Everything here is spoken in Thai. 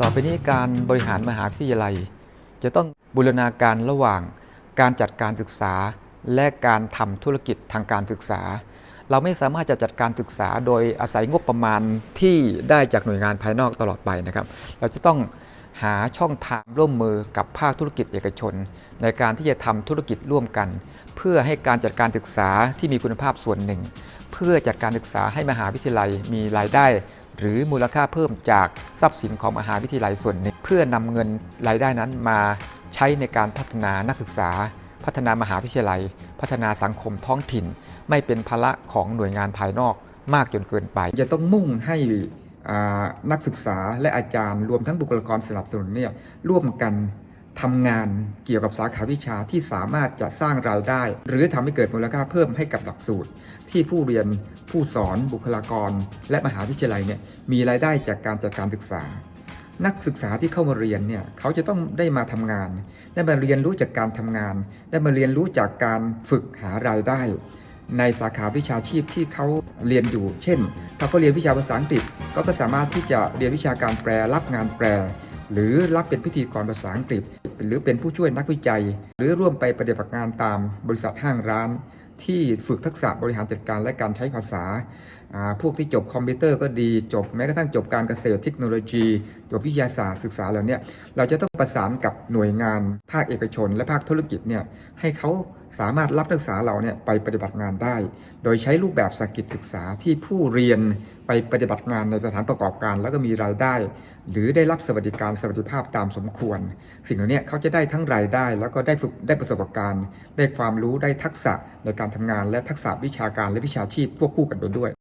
ต่อไปนี้การบริหารมหาวิทยาลัย จะต้องบูรณาการระหว่างการจัดการศึกษา และการทำธุรกิจทางการศึกษา เราไม่สามารถจะจัดการศึกษาโดยอาศัยงบประมาณที่ได้จากหน่วยงานภายนอกตลอดไปนะครับ เราจะต้องหาช่องทางร่วมมือกับภาคธุรกิจเอกชน ในการที่จะทำธุรกิจร่วมกัน เพื่อให้การจัดการศึกษาที่มีคุณภาพส่วนหนึ่ง เพื่อจัดการศึกษาให้มหาวิทยาลัยมีรายได้ หรือมูลค่าเพิ่มจากทรัพย์สินของมหาวิทยาลัยส่วนหนึ่ง เพื่อนำเงินรายได้นั้นมาใช้ในการพัฒนานักศึกษา พัฒนามหาวิทยาลัย พัฒนาสังคมท้องถิ่น ไม่เป็นภาระของหน่วยงานภายนอกมากจนเกินไป จะต้องมุ่งให้นักศึกษาและอาจารย์รวมทั้งบุคลากรสนับสนุนเนี่ยร่วมกันทำงานเกี่ยวกับสาขาวิชาที่สามารถจะสร้างรายได้ หรือทำให้เกิดมูลค่าเพิ่มให้กับหลักสูตร ที่ผู้เรียน ผู้สอนบุคลากร และมหาวิทยาลัยเนี่ยมีรายได้จากการจัดการศึกษา นักศึกษาที่เข้ามาเรียนเนี่ยเขาจะต้องได้มาทำงาน ได้มาเรียนรู้จากการทำงาน ได้มาเรียนรู้จากการฝึกหารายได้ ในสาขาวิชาชีพที่เขาเรียนอยู่ เช่นถ้าเขาเรียนวิชาภาษาอังกฤษก็ก็สามารถที่จะเรียนวิชาการแปลรับงานแปลหรือรับเป็นพิธีกรภาษาอังกฤษ หรือเป็นผู้ช่วยนักวิจัย หรือร่วมไปปฏิบัติงานตามบริษัทห้างร้าน ที่ฝึกทักษะบริหารจัดการและการใช้ภาษา พวกที่จบคอมพิวเตอร์ก็ดี จบแม้กระทั่งจบการเกษตรเทคโนโลยี จบวิทยาศาสตร์ศึกษาเหล่านี้เราจะต้องประสานกับหน่วยงานภาคเอกชน และภาคธุรกิจเนี่ยให้เขาสามารถรับนักศึกษาเราเนี่ยไปปฏิบัติงานได้ โดยใช้รูปแบบสกิจศึกษาที่ผู้เรียนไปปฏิบัติงานในสถานประกอบการ แล้วก็มีรายได้ หรือได้รับสวัสดิการสวัสดิภาพตามสมควร สิ่งเหล่านี้เขาจะได้ทั้งรายได้ แล้วก็ได้ฝึกได้ประสบการณ์ ได้ความรู้ได้ทักษะในการทำงาน และทักษะวิชาการและวิชาชีพควบคู่กันไปด้วย